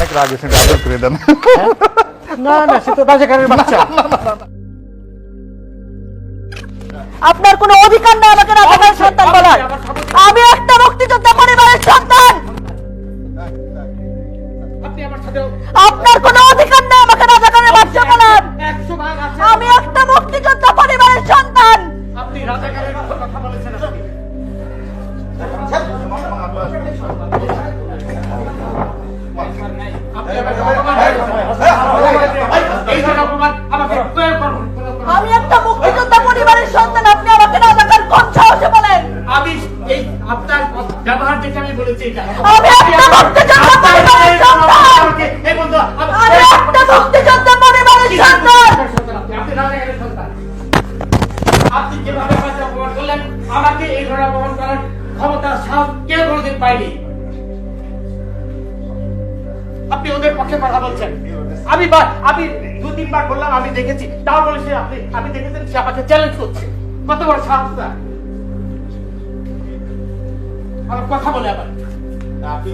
অনেক রাগ হয়েছে আদর করে দেন। না না সে তো রাজাকারের বাচ্চা। আপনার কোনো অধিকার নেই আমাকে না রাজাকারের সন্তান বলার। আমি একটা মুক্তিযোদ্ধা পরিবারের সন্তান। আপনি আমার সাথে আপনার কোনো অধিকার নেই আমাকে রাজাকারের বাচ্চা বলার। আমি একটা মুক্তিযোদ্ধা পরিবারের সন্তান। আপনি রাজাকারের কথা বলেছেন একটা মুক্তিযোদ্ধা পরিবারের সন্তান আপনি আমাকে রাজাকার কোন সাহসে বলেন? আমি এই আপনার ব্যবহার দেখে আমি বলেছি এটা। আমি একটা মুক্তিযোদ্ধা পরিবারের সন্তান। এই বন্ধু আমি একটা মুক্তিযোদ্ধা পরিবারের সন্তান। আপনি রাজাকারের সন্তান আপনি যেভাবে আমাকে অপমান করলেন আমাকে এই ধরনের অপমান করার ক্ষমতা সাহস কেউ কোনোদিন পায়নি। আপনি ওদের পক্ষে কথা বলছেন। আমি আমি তিনবার বললাম, আমি দেখেছি। তাও বলে সে আপনি আমি দেখেছেন, সে আমাকে চ্যালেঞ্জ করছে। কত বড় সাহস তার। আমার কথা বলে আবার। আপনি